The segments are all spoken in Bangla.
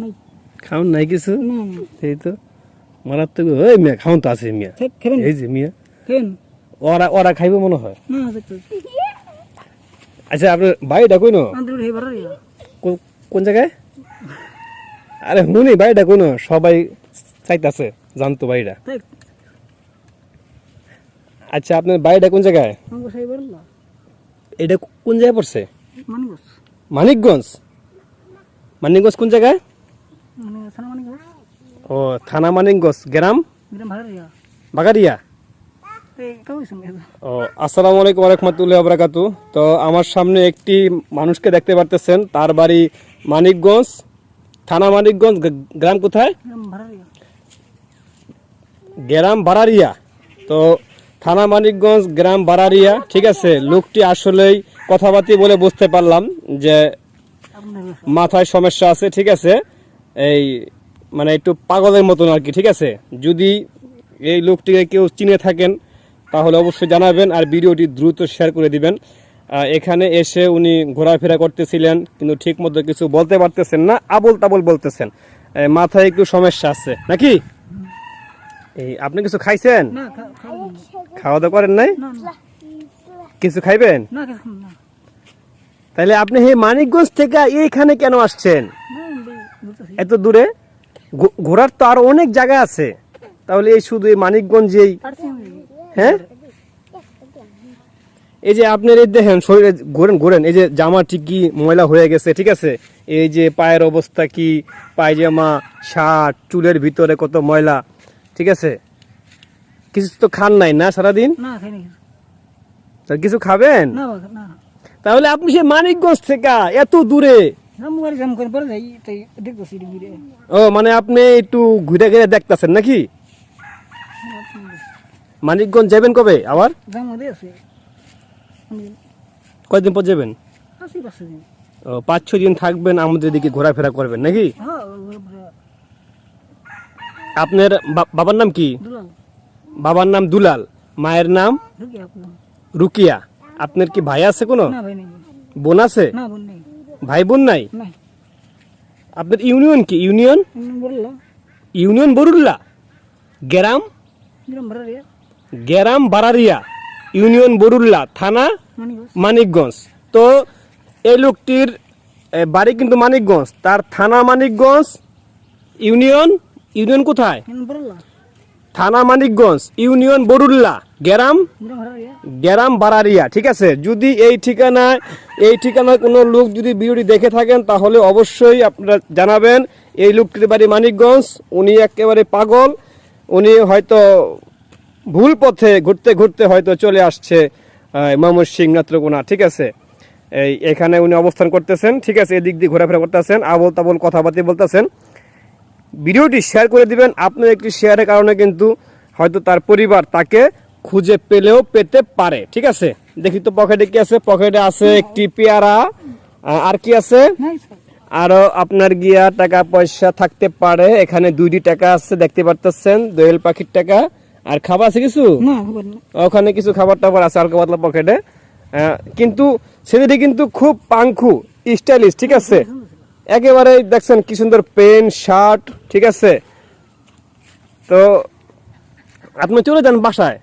নাই খাওন নাই কিছু? এই তো। মারাত্মক। ওই মিয়া খাওন তো আছে মিয়া। এই যে মিয়া। ওরা ওরা খাইবে মনে হয়। আচ্ছা আপনার বাড়িটা কই নো। কোন জায়গায়? আরে হুনি বাড়িটা কোন সবাই চাইতাছে জানতো বাড়িটা আচ্ছা আপনার বাড়িটা কোন জায়গায়? এটা কোন জায়গায় পড়ছে? মানে মানিকগঞ্জ? মানিকগঞ্জ কোন জায়গায়? ও থানা মানিকগঞ্জ গ্রাম? গ্রাম বাগারিয়া ও আসসালামু আলাইকুম রহমতুল্লাহ বরাকাতু তো আমার সামনে একটি মানুষকে দেখতে পারতেছেন তার বাড়ি মানিকগঞ্জ থানা মানিকগঞ্জ গ্রাম কোথায়? গ্রাম বারারিয়া তো থানা মানিকগঞ্জ গ্রাম বারারিয়া ঠিক আছে? লোকটি আসলেই কথাবার্তি বলে বুঝতে পারলাম যে মাথায় সমস্যা আছে ঠিক আছে? এই মানে একটু পাগলের মতন আর কি ঠিক আছে? যদি এই লোকটিকে কেউ চিনে থাকেন তাহলে অবশ্যই জানাবেন আর ভিডিওটি দ্রুত শেয়ার করে দিবেন। এখানে এসে উনি ঘোরাফেরা করতেছিলেন কিন্তু ঠিক মতো কিছু বলতে পারতেছেন না আবল তাবল বলতেছেন মাথায় একটু সমস্যা আছে নাকি? এই আপনি কিছু খাইছেন। খাওয়া দাওয়া করেন নাই? কিছু খাইবেন? তাহলে আপনি এই মানিকগঞ্জ থেকে এইখানে কেন আসছেন? এত দূরে? ঘোরার তো আরও অনেক জায়গা আছে। তাহলে এই শুধু এই মানিকগঞ্জেই হ্যাঁ? এই যে আপনার এই দেখেন শরীরে ঘোরেন ঘোরেন। এই যে জামা ঠিকই ময়লা হয়ে গেছে ঠিক আছে? এই যে পায়ের অবস্থা কি? পায়জামা শার্ট চুলের ভিতরে কত ময়লা ঠিক আছে? কিছু তো খান নাই না সারাদিন? কিছু খাবেন? তাহলে আপনি সে মানিকগঞ্জ থেকে এত দূরে। ঘুরে ও মানে আপনি একটু ঘুরে ঘুরে দেখতেছেন নাকি? মানিকগঞ্জ যাবেন কবে আবার? কয়দিন পর যাবেন? ও পাঁচ ছ দিন থাকবেন আমাদের দিকে ঘোরাফেরা করবেন নাকি? হ্যাঁ আপনার বাবার নাম কি? বাবার নাম দুলাল মায়ের নাম রুকিয়া আপনার কি ভাই আছে কোনো? বোন আছে? না বোন ভাই বোন নাই। আপনার ইউনিয়ন কি? ইউনিয়ন? ইউনিয়ন বরুল্লা গ্রাম? গ্রাম বারারিয়া। ইউনিয়ন বরুল্লা থানা? মানে মানিকগঞ্জ। তো এই লোকটির বাড়ি কিন্তু মানিকগঞ্জ। তার থানা মানিকগঞ্জ। ইউনিয়ন? ইউনিয়ন কোথায়? থানা মানিকগঞ্জ। ইউনিয়ন বরুল্লা রিয়া গ্রাম বারারিয়া, ঠিক আছে? যদি এই ঠিকানায় এই ঠিকানায় কোনো লোক যদি ভিডিওটি দেখে থাকেন, তাহলে অবশ্যই আপনারা জানাবেন। এই লোকটির বাড়ি মানিকগঞ্জ, উনি একেবারে পাগল। উনি হয়তো ভুল পথে ঘুরতে ঘুরতে হয়তো চলে আসছে মামুর সিং নেত্রকোনা, ঠিক আছে? এই, এখানে উনি অবস্থান করতেছেন, ঠিক আছে? এদিক দিয়ে ঘোরাফেরা করতেছেন আবল তাবল কথাবার্তা বলতেছেন। ভিডিওটি শেয়ার করে দিবেন। আপনার একটি শেয়ারের কারণে কিন্তু হয়তো তার পরিবার তাকে খুঁজে পেলেও পেতে পারে ঠিক আছে? দেখি তো পকেটে কি আছে? পকেটে আছে একটি পেয়ারা আর কি আছে? আরও আপনার গিয়া টাকা পয়সা থাকতে পারে এখানে দুইটি টাকা আছে দেখতে পারতেছেন? দোয়েল পাখির টাকা আর খাবার আছে কিছু? ওখানে কিছু খাবার টাবার আছে হালকা পাতলা পকেটে। কিন্তু ছেলেটি কিন্তু খুব পাংখু স্টাইলিশ ঠিক আছে? একেবারে দেখছেন কি সুন্দর পেন শার্ট ঠিক আছে? তো আপনি চলে যান বাসায়।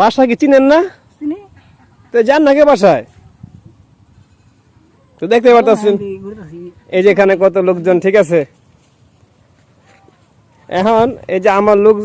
বাসা কি চিনেন না? তো যান নাকি বাসায়? তো দেখতে পারতেছেন। এই যে এখানে কত লোকজন ঠিক আছে? এখন এই যে আমার লোক